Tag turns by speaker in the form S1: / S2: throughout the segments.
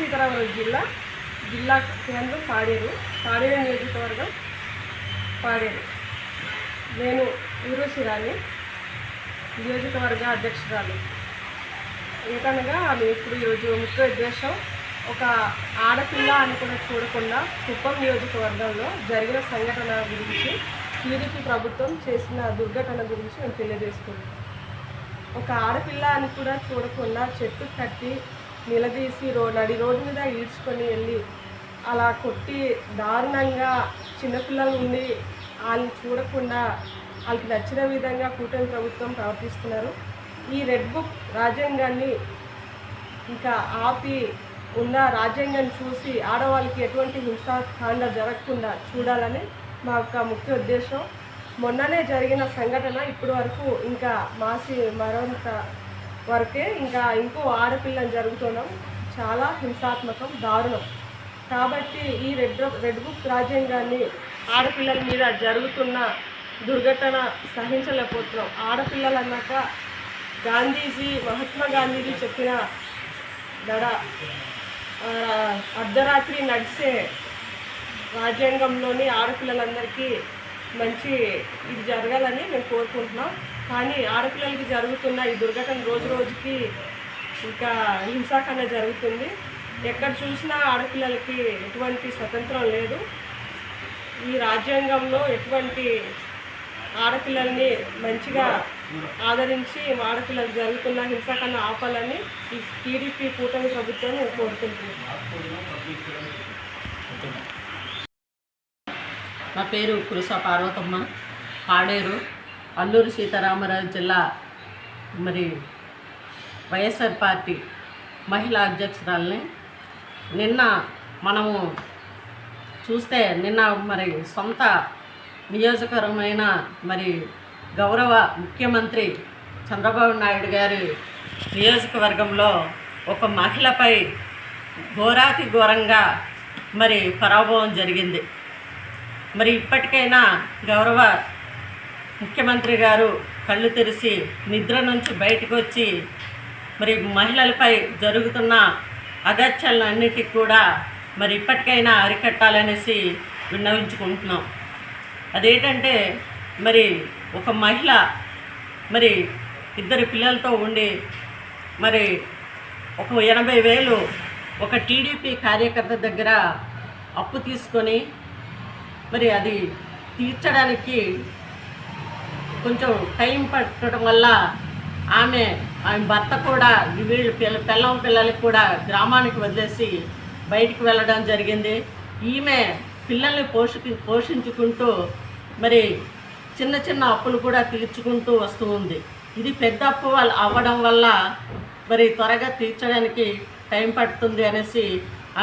S1: సీతారామరాజు జిల్లా జిల్లా కేంద్రం పాడేరు. పాడేరు నియోజకవర్గం పాడేరు. నేను ఊరుశిరాని నియోజకవర్గ అధ్యక్షురాలు. ఏకనగా ఆమె ఇప్పుడు ఈరోజు ముఖ్య ఉద్దేశం ఒక ఆడపిల్ల అని కూడా చూడకుండా కుప్పం నియోజకవర్గంలో జరిగిన సంఘటన గురించి టీడీపీ ప్రభుత్వం చేసిన దుర్ఘటన గురించి మేము తెలియజేసుకున్నాం ఒక ఆడపిల్ల అని కూడా చూడకుండా చెట్టు కట్టి నిలదీసి రో నడి రోడ్డు మీద ఈడ్చుకొని వెళ్ళి అలా కొట్టి దారుణంగా చిన్నపిల్లలు ఉండి వాళ్ళని చూడకుండా వాళ్ళకి నచ్చిన విధంగా కూటమి ప్రభుత్వం ప్రవర్తిస్తున్నారు. ఈ రెడ్ బుక్ రాజ్యాంగాన్ని ఇంకా ఆపి ఉన్న రాజ్యాంగాన్ని చూసి ఆడవాళ్ళకి ఎటువంటి హింసాకాండ జరగకుండా చూడాలని మా యొక్క ముఖ్య ఉద్దేశం. మొన్ననే జరిగిన సంఘటన ఇప్పటి వరకు ఇంకా మాసి మరొంత వరకే ఇంకా ఇంకో ఆడపిల్లని జరుగుతున్నాం. చాలా హింసాత్మకం దారుణం. కాబట్టి ఈ రెడ్ రెడ్ బుక్ రాజ్యాంగాన్ని ఆడపిల్లల మీద జరుగుతున్న దుర్ఘటన సహించలేకపోతున్నాం. ఆడపిల్లలు అన్నాక గాంధీజీ మహాత్మా గాంధీజీ చెప్పిన దడ అర్ధరాత్రి నడిచే రాజ్యాంగంలోని ఆడపిల్లలందరికీ మంచి ఇది జరగాలని మేము కోరుకుంటున్నాం. కానీ ఆడపిల్లలకి జరుగుతున్న ఈ దుర్ఘటన రోజు రోజుకి ఇంకా హింసాకరణ జరుగుతుంది. ఎక్కడ చూసినా ఆడపిల్లలకి ఎటువంటి స్వతంత్రం లేదు. ఈ రాజ్యాంగంలో ఎటువంటి ఆడపిల్లల్ని మంచిగా ఆదరించి ఆడపిల్లలకు జరుగుతున్న హింసాకరణ ఆపాలని ఈ టీడీపీ కూటమి ప్రభుత్వం నేను కోరుకుంటున్నాను
S2: నా పేరు కురుస పార్వతమ్మ పాడేరు. అల్లూరు సీతారామరాజు జిల్లా మరి వైఎస్ఆర్ పార్టీ మహిళా అధ్యక్షురాలని నిన్న మనము చూస్తే నిన్న మరి సొంత నియోజకవర్గమైన మరి గౌరవ ముఖ్యమంత్రి చంద్రబాబు నాయుడు గారి నియోజకవర్గంలో ఒక మహిళపై ఘోరాతి ఘోరంగా మరి పరాభవం జరిగింది. మరి ఇప్పటికైనా గౌరవ ముఖ్యమంత్రి గారు కళ్ళు తెరిచి నిద్ర నుంచి బయటకు వచ్చి మరి మహిళలపై జరుగుతున్న అగత్యాలన్నిటికీ కూడా మరి ఇప్పటికైనా అరికట్టాలనేసి విన్నవించుకుంటున్నాం. అదేంటంటే మరి ఒక మహిళ మరి ఇద్దరు పిల్లలతో ఉండి మరి ఒక ఎనభై వేలు ఒక టీడీపీ కార్యకర్త దగ్గర అప్పు తీసుకొని మరి అది తీర్చడానికి కొంచెం టైం పట్టడం వల్ల ఆమె ఆమె భర్త కూడా వీళ్ళు పిల్ల పిల్లం పిల్లలకి కూడా గ్రామానికి వదిలేసి బయటికి వెళ్ళడం జరిగింది. ఈమె పిల్లల్ని పోషి పోషించుకుంటూ మరి చిన్న చిన్న అప్పులు కూడా తీర్చుకుంటూ వస్తూ ఉంది. ఇది పెద్ద అప్పు అవ్వడం వల్ల మరి త్వరగా తీర్చడానికి టైం పడుతుంది అనేసి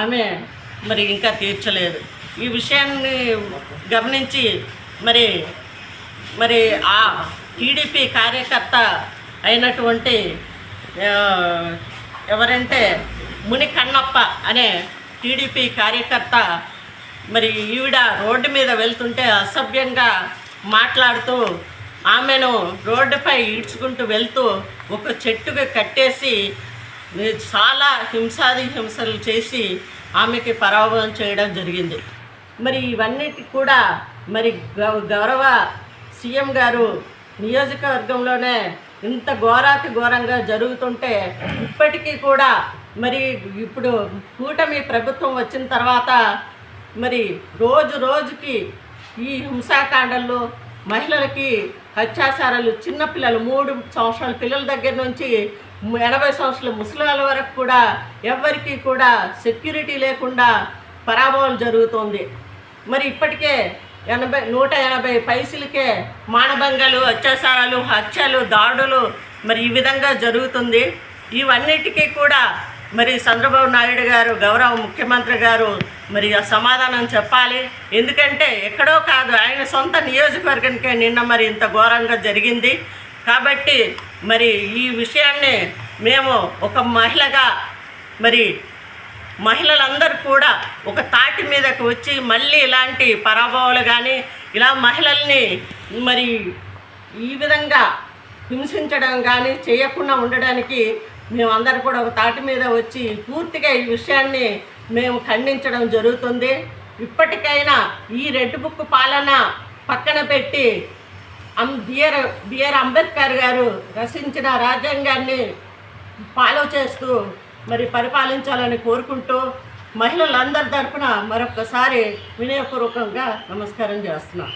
S2: ఆమె మరి ఇంకా తీర్చలేదు. ఈ విషయాన్ని గమనించి మరి మరి ఆ టీడీపీ కార్యకర్త అయినటువంటి ఎవరంటే ముని కన్నప్ప అనే టీడీపీ కార్యకర్త మరి ఈవిడ రోడ్డు మీద వెళ్తుంటే అసభ్యంగా మాట్లాడుతూ ఆమెను రోడ్డుపై ఈడ్చుకుంటూ వెళ్తూ ఒక చెట్టుకు కట్టేసి చాలా హింసాది హింసలు చేసి ఆమెకి పరాభవం చేయడం జరిగింది. మరి ఇవన్నిటి కూడా మరి గౌ- గౌరవ సీఎం గారు నియోజకవర్గంలోనే ఇంత ఘోరాతి ఘోరంగా జరుగుతుంటే ఇప్పటికీ కూడా మరి ఇప్పుడు కూటమి ప్రభుత్వం వచ్చిన తర్వాత మరి రోజు రోజుకి ఈ హింసాకాండల్లో మహిళలకి అత్యాచారాలు చిన్నపిల్లలు మూడు సంవత్సరాల పిల్లల దగ్గర నుంచి ఎనభై సంవత్సరాల ముసలాల వరకు కూడా ఎవ్వరికీ కూడా సెక్యూరిటీ లేకుండా పరాభవం జరుగుతోంది. మరి ఇప్పటికే ఎనభై నూట ఎనభై పైసలకే మానభంగాలు అత్యాచారాలు హత్యలు దాడులు మరి ఈ విధంగా జరుగుతుంది. ఇవన్నిటికీ కూడా మరి చంద్రబాబు నాయుడు గారు గౌరవ ముఖ్యమంత్రి గారు మరి సమాధానం చెప్పాలి. ఎందుకంటే ఎక్కడో కాదు ఆయన సొంత నియోజకవర్గానికే నిన్న మరి ఇంత ఘోరంగా జరిగింది. కాబట్టి మరి ఈ విషయాన్ని మేము ఒక మహిళగా మరి మహిళలందరూ కూడా ఒక తాటి మీదకి వచ్చి మళ్ళీ ఇలాంటి పరాభవాలు కానీ ఇలా మహిళల్ని మరి ఈ విధంగా హింసించడం కానీ చేయకుండా ఉండడానికి మేమందరూ కూడా ఒక తాటి మీద వచ్చి పూర్తిగా ఈ విషయాన్ని మేము ఖండించడం జరుగుతుంది. ఇప్పటికైనా ఈ రెడ్ బుక్ పాలన పక్కన పెట్టి అం బిఆర్ బిఆర్ అంబేద్కర్ గారు రచించిన రాజ్యాంగాన్ని ఫాలో చేస్తూ మరి పరిపాలించాలని కోరుకుంటూ మహిళలందరి తరఫున మరొకసారి వినయపూర్వకంగా నమస్కారం చేస్తున్నాను